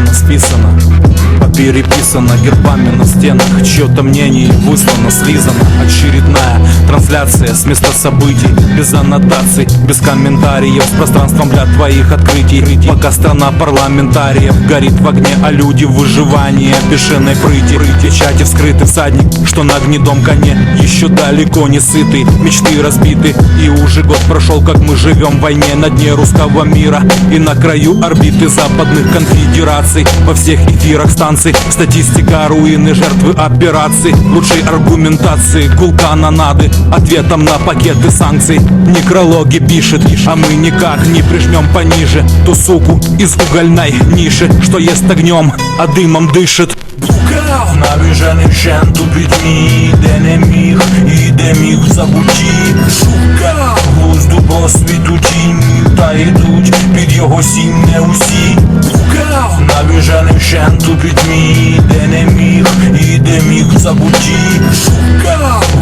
написано Переписано гербами на стенах. Чье-то мнение выслано, слизано. Очередная трансляция с места событий. Без аннотаций, без комментариев. С пространством для твоих открытий. Пока страна парламентариев Горит в огне, а люди в выживании. Бешеной прыти. Печати вскрыты всадник, что на гнедом коне. Еще далеко не сытый, мечты разбиты. И уже год прошел, как мы живем в войне На дне русского мира. И на краю орбиты Западных конфедераций Во всех эфирах станций Статистика руины, жертвы операций Лучшей аргументации, гул канонады Ответом на пакеты санкций Некрологи пишет, а мы никак не прижмем пониже Ту суку из угольной ниши Что ест огнем, а дымом дышит Блукав навіжений вщенту пітьмі, де не міг і де міг в забутті Шукав глузду по світу тінь, та йдуть під його сінь не усі Блукав навіжений вщенту пітьмі, де не міг і де міг забуті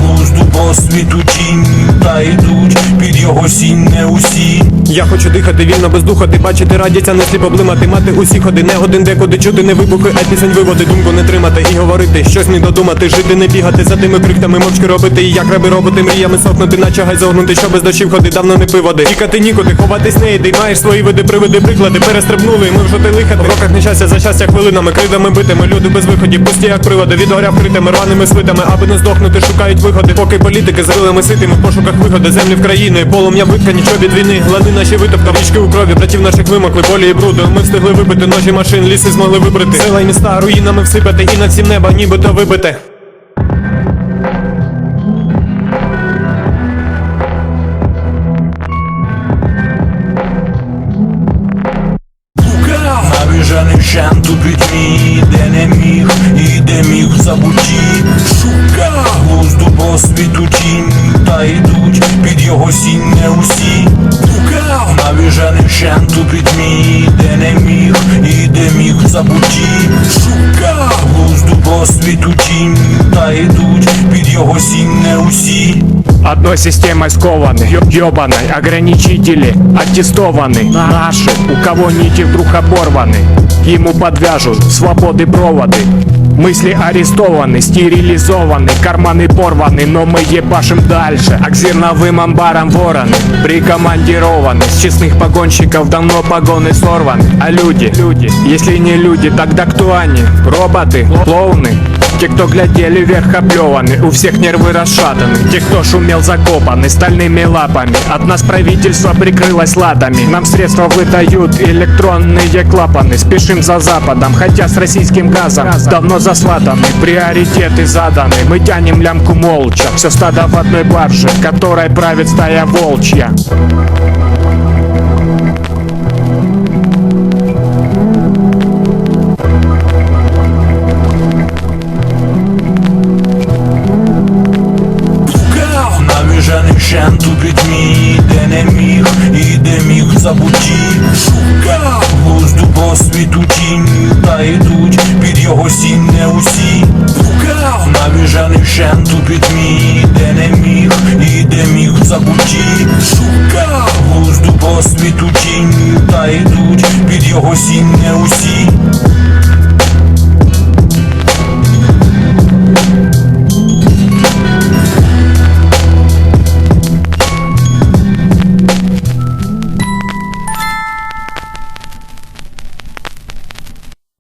глузду по світу тінь, та йдуть під його сінь не усі Я хочу дихати вільно без духоти, бачити радіться, не сліпо блимати, мати усі ходи, не один декуди чути не вибухи, а пісень виводи, думку не тримати і говорити, щось не додумати, жити, не бігати за тими крихтами, мовчки робити, як раби робити, мріями сохнути, наче гай загнути, що без дощів ходи, давно не пиводи. Тікати нікуди, ховатись не йди, маєш свої види, привиди, приклади, перестрибнули, ми вже ти лихати. В роках нещастя за щастя хвилинами, кридами битими, люди без виходів, пусті як приводи, від горя вкритими, рваними свитами, аби не здохнути, шукають виходи, поки політики з вилами ситими в пошуках вигоди землі в країни, полум'я нічого від війни, глади наші витопка, річки у крові, братів наших вимокли, болі і бруду. Ми встигли вибити ножі машин, ліси змогли вибрати. Села й міста руїнами всипати, і над всім неба нібито вибите. глузду по світу тінь, та йдуть під його сінь не усі Блукав навіжений вщенту пітьмі, де не міг і де міг в забутті Шукав глузду по світу тінь, та йдуть під його сінь не усі Одной системой скованы, ебаной Ограничители аттестованы Наши, у кого нити вдруг оборваны Ему подвяжут свободы проводы Мысли арестованы, стерилизованы Карманы порваны, но мы ебашим дальше А к зерновым амбарам вороны Прикомандированы С честных погонщиков давно погоны сорваны А люди, люди, если не люди, тогда кто они? Роботы, клоуны те, кто глядели вверх оплеваны, у всех нервы расшатаны. Те, кто шумел закопаны стальными лапами. От нас правительство прикрылось ладами. Нам средства выдают электронные клапаны. Спешим за западом, хотя с российским газом Давно засватаны, приоритеты заданы. Мы тянем лямку молча. Все стадо в одной барже, которой правит стая волчья забутті Шукав глузду по світу тінь, та йдуть під його сім не усі. Блукав навіжений вщенту пітьмі, де не міг і де міг в забутті Шукав глузду по світу тінь, та йдуть під його сім не усі